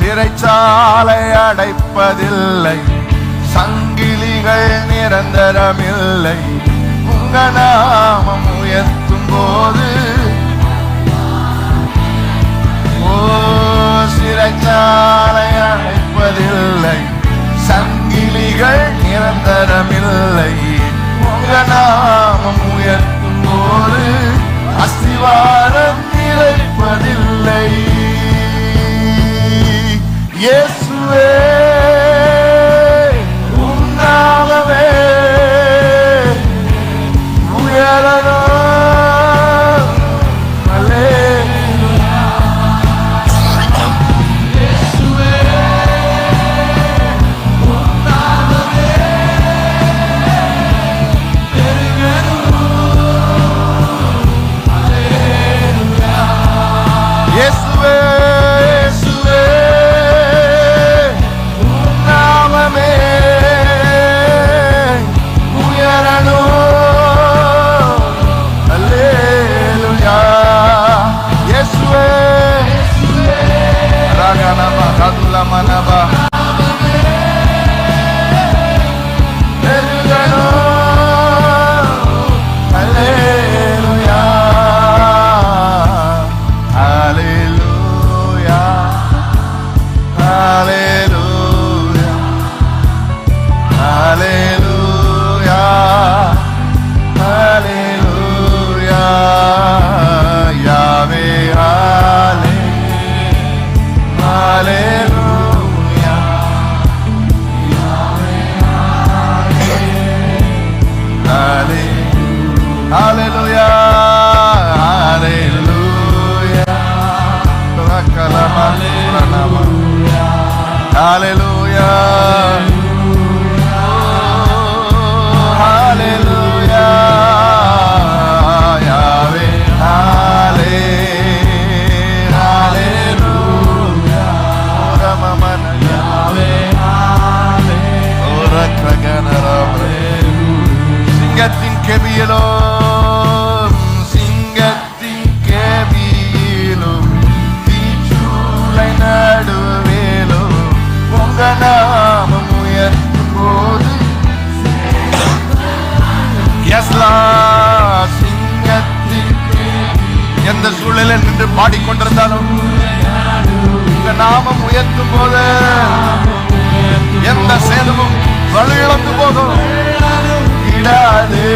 சிறைச்சாலை அடைப்பதில்லை. சங்கிலிகள் நிரந்தரமில்லை. உங்க நாமம் உயர்த்தும் போது. ஓ சிறைச்சாலை அடைப்பதில்லை. சங்கிலிகள் நிரந்தரமில்லை. உங்க நாமம் உயர்த்தும் போது அஸ்திவாரம் நிலைப்பதில்லை Yes, Eh. Hallelujah. Hallelujah. Yahweh. Hallelujah. Hallelujah. Hallelujah. எந்த சூழல நின்று பாடிக்கொண்டிருந்தாலும் உங்க நாமம் உயர்த்தும் போது எந்த சேதமும் வலுவிழந்து போதும் இடாதே.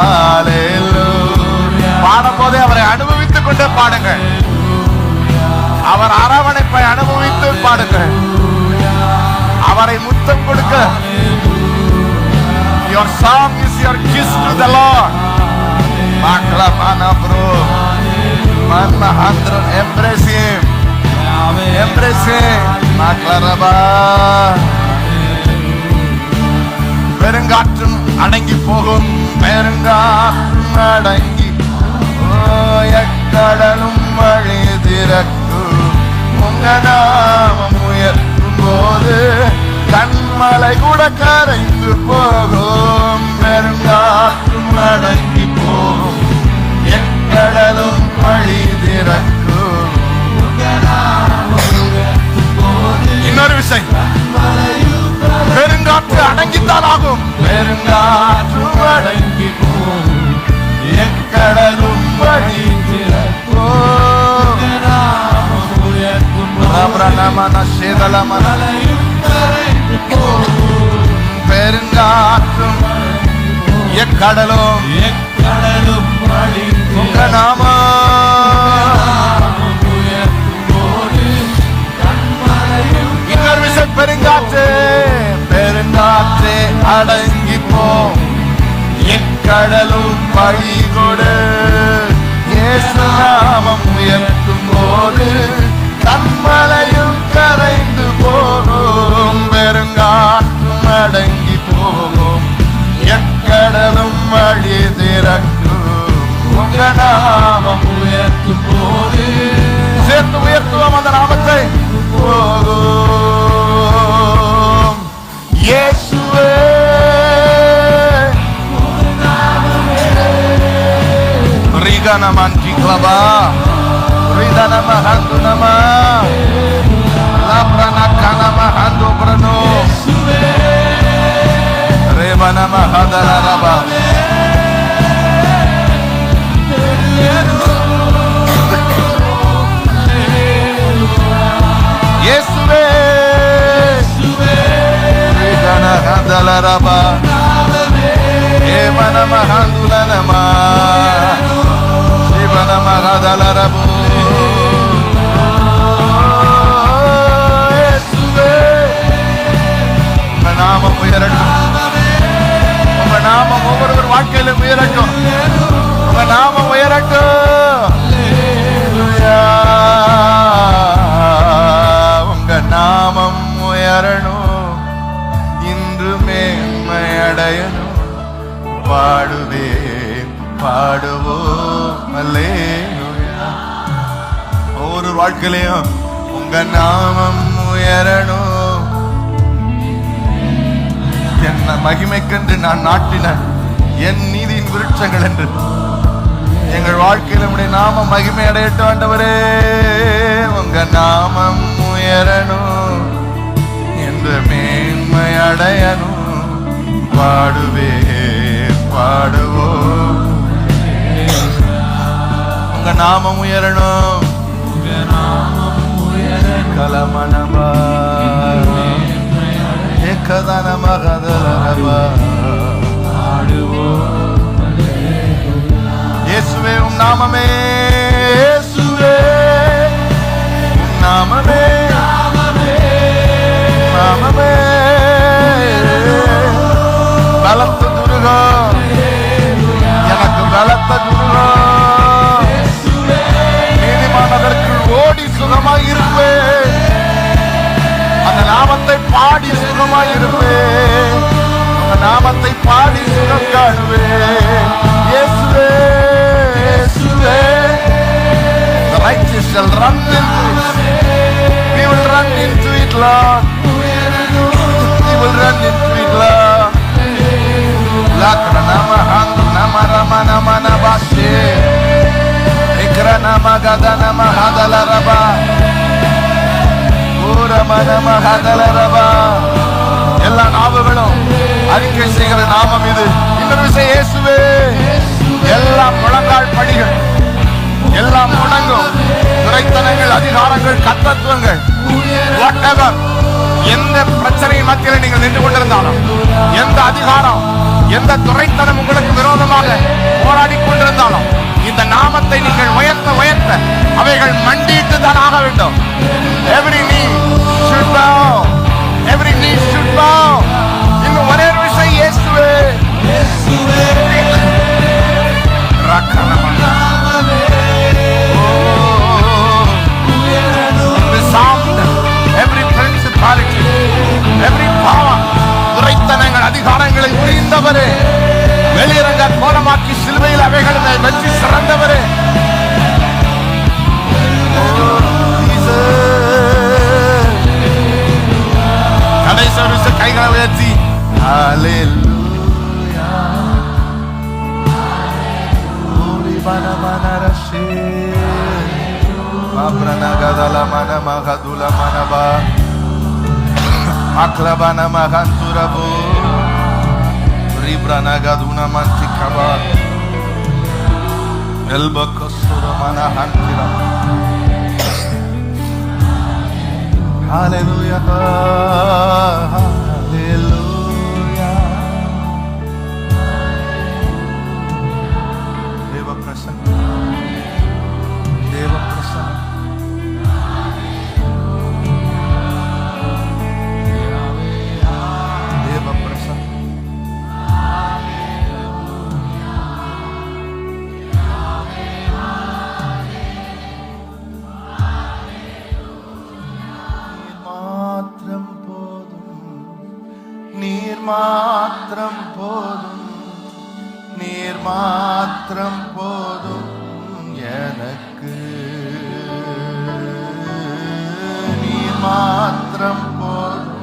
ஹalleluya ஹalleluya பாடும்போதே அவரை அனுபவித்துக் கொண்டே பாடுங்கள் அவர் அரவணைப்பை அனுபவித்து பாடுங்கள் அவரை முத்தம் கொடுக்க Your song is your kiss to the Lord. Makla mana bro. Mana hundred embrace him. Embrace him. Makla raba. பெருங்காற்றும் அடங்கி போகும் பெருங்காற்றும் அடங்கி கடலும் வழி திறக்கும். உங்க நாமம் உயர்த்தும் போது கண்மலை கூட கரைந்து போகும். பெருங்காற்றும் அடங்கி போகும். எக்கடலும் வழி திறக்கும். இன்னொரு விஷயம். பெருங்காற்று அடங்கித்தான் ஆகும் பெருங்காற்று அடங்கி போகும் எக்கடலும் வழி பெருங்காற்றும் எக்கடலும் உங்க நாம பெருங்காற்று அடங்கி போ எக்கடலும் வழி கொடு இயேசு உயர்த்தும் போது தன்மலையும் கரைந்து போகும். பெருங்காற்றும் அடங்கி போகும். எக்கடலும் வழி திறக்கும். உங்க நாமம் உயர்த்தும் போது. சேர்த்து உயர்த்துவோம் அந்த நாமத்தை. போகும். Rigana manti klaba Ridana mahandu nama Labrana kana mahandu brano Rebana mahadala raba Yesuve Ridana hadala raba Emana mahandula nama Panama, Radalabu. நாட்களையும் உங்க நாமம் உயரணும் என்ன மகிமைக்கென்று நான் நாட்டின என் நீதியின் விருட்சங்கள் என்று. எங்கள் வாழ்க்கையில் உடைய நாமம் மகிமை அடையட்டும் ஆண்டவரே. உங்க நாமம் உயரணும் என்று மேன்மை அடையணும் பாடுவே பாடுவோம். உங்க நாமம் உயரணும் கலமனமா? ஏகதனமகதலரபா இயேசுவே உம் நாமமே. இயேசுவே உம் நாமமே. Hadala எல்லா நாவுகளும் அறிக்கை செய்கிற நாமம் இது. இன்னொரு விஷயம் இயேசுவே. எல்லா முழங்கால் பணிகள் எல்லாம் முடங்கும் துறைத்தனங்கள் அதிகாரங்கள் கத்தத்துவங்கள் எந்த பிரச்சனையின் மத்தியில் நீங்கள் நின்று கொண்டிருந்தாலும் எந்த அதிகாரம் எந்த துறைத்தனம் உங்களுக்கு விரோதமாக போராடி கொண்டிருந்தாலும் இந்த நாமத்தை நீங்கள் உயர்த்த உயர்த்த அவைகள் மண்டிட்டு தான் ஆக வேண்டும். எவ்ரி நீ should எவ்ரி நீ knee இன்னும் ஒரே விஷயம் இயேசுவே. Aklabana mahantura bo Ribrana manti mantikaba. Elba kosura mana hantira Hallelujah. Hallelujah. மாத்திரம் போதும் நீர் மாத்திரம் போதும் எனக்கு. நீர் மாத்திரம் போதும்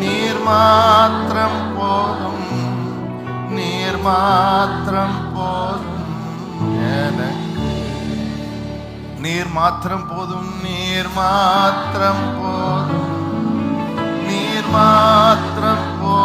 நீர் மாத்திரம் போதும் நீர் மாத்திரம் போதும் எனக்கு. நீர் மாத்திரம் போதும் நீர் மாத்திரம் போதும் நீர் மாத்திரம்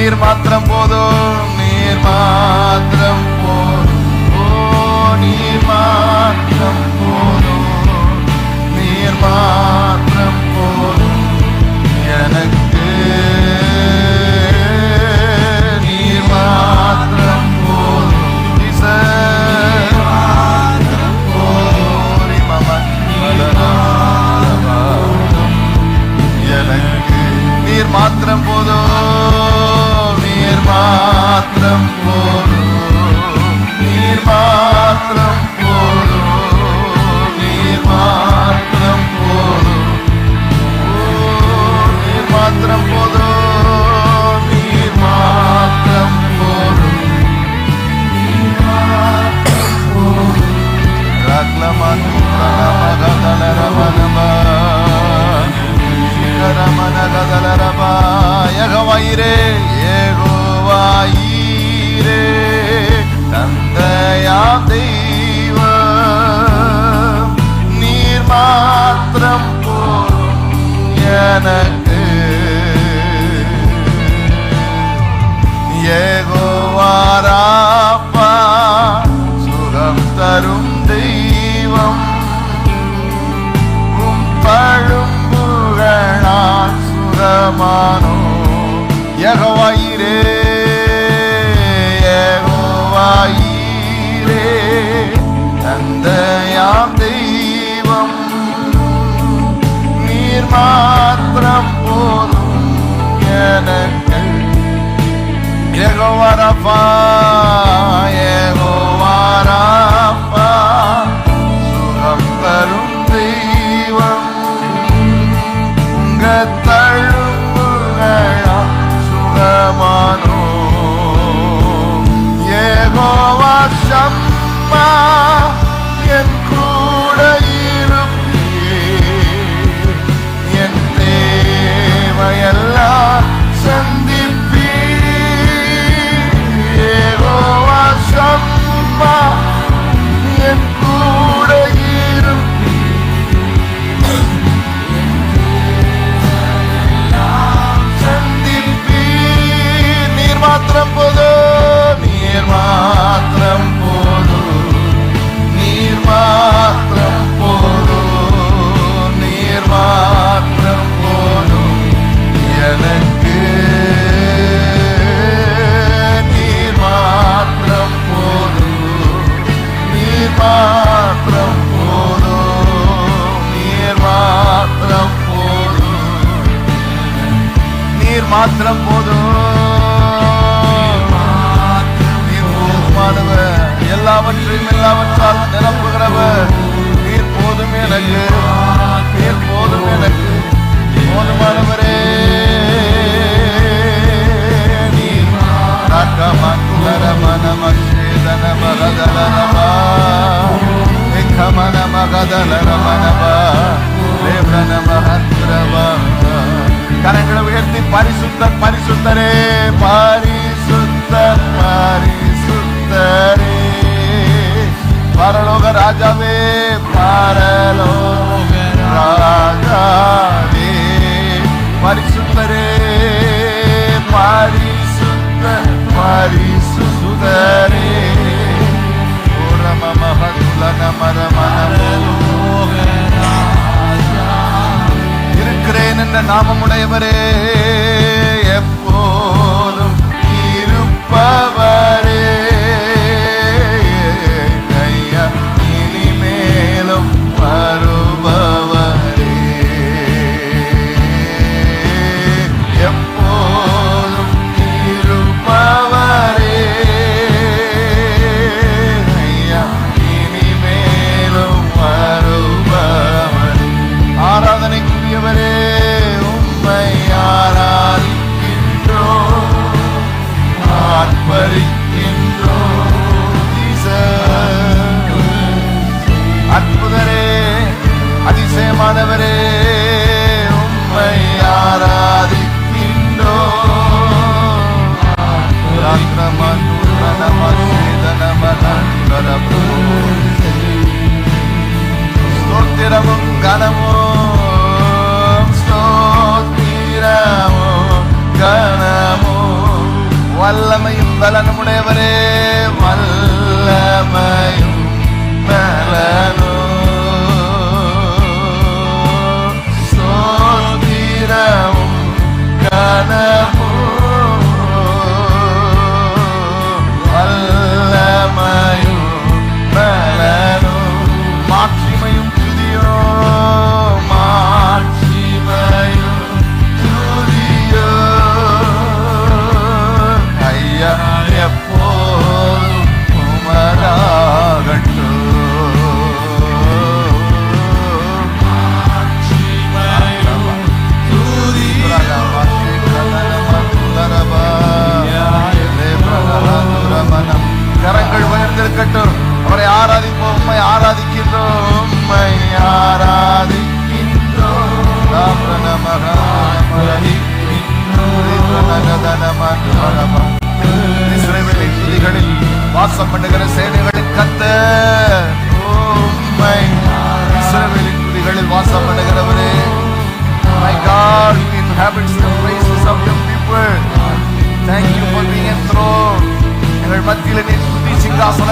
நீர் மாத்திரம் போதும் நீர் மாத்திரம் போதும். ஓ நீர் மா கரங்களை உயர்த்தி பரிசுத்தர் பரிசுத்தரே பரிசுத்தர் பரிசுத்தரே பரலோக ராஜாவே பரலோக ராஜாவே பரிசுத்தரே பரிசுத்த பரிசுத்தரே மகத்துலன இருக்கிறேன் என்ற நாமமுடையவரே? எப்போ സ്തോത്രവും ഗണമോ സ്തോത്തിരമോ ഗണമോ വല്ലമയും ബലനമുടേവരേ വല്ലമയും ബലനോ സ്തോത്തിരവും ഗണ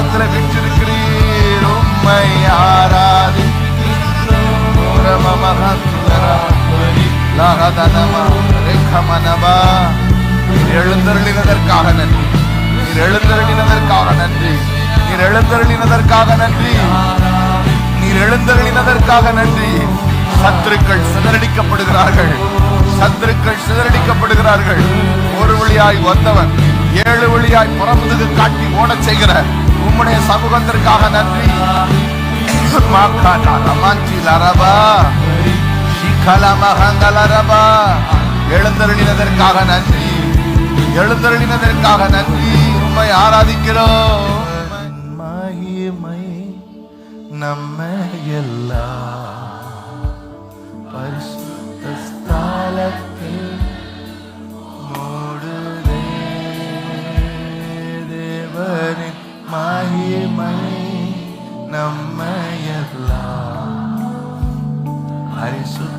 சிங்காசனத்தில் வீற்றிருக்கிறீர் உம்மை ஆராதி நீர் எழுந்தருளினதற்காக நன்றி. நீர் எழுந்தருளினதற்காக நன்றி. நீர் எழுந்தருளினதற்காக நன்றி. நீர் எழுந்தருளினதற்காக நன்றி. சத்துருக்கள் சிதறடிக்கப்படுகிறார்கள். சத்துருக்கள் சிதறடிக்கப்படுகிறார்கள். ஒரு வழியாய் வந்தவன் ஏழு வழியாய் புறமுதுகு காட்டி ஓடச் செய்கிற உம்முடைய சமூகத்திற்காக நன்றி. எழுந்தருளினதற்காக நன்றி. எழுந்தருளினதற்காக நன்றி. உண்மை ஆராதிக்கிறோம். மகிமை நம்ம நம்மையெல்லாம் எல்லாம்